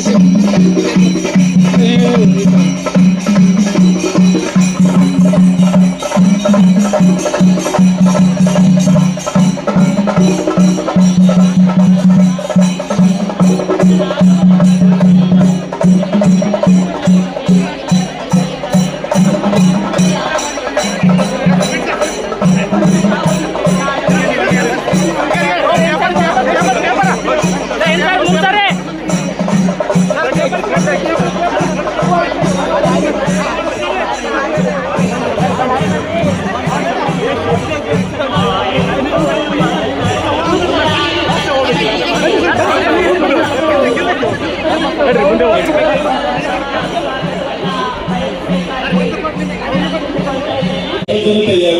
Sergio.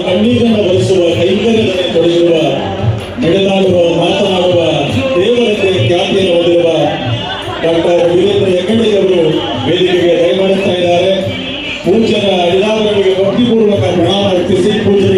கண்ணீரன வருசுவர் கைங்கரனை தொடுகிறார் ಡಾಕ್ಟರ್ ವೀರೇಂದ್ರ ಹೆಗ್ಗಡೆ ಅವರು ವೇದಿಕೆಗೆ ದಯಮಾಡುತ್ತಾ ಇದ್ದಾರೆ. ಪೂಜ್ಯರ ಅಡಿದಾರಗಳಿಗೆ ಭಕ್ತಿಪೂರ್ವಕ ಪ್ರಣಾಮ ಅರ್ಪಿಸಿ ಪೂಜೆ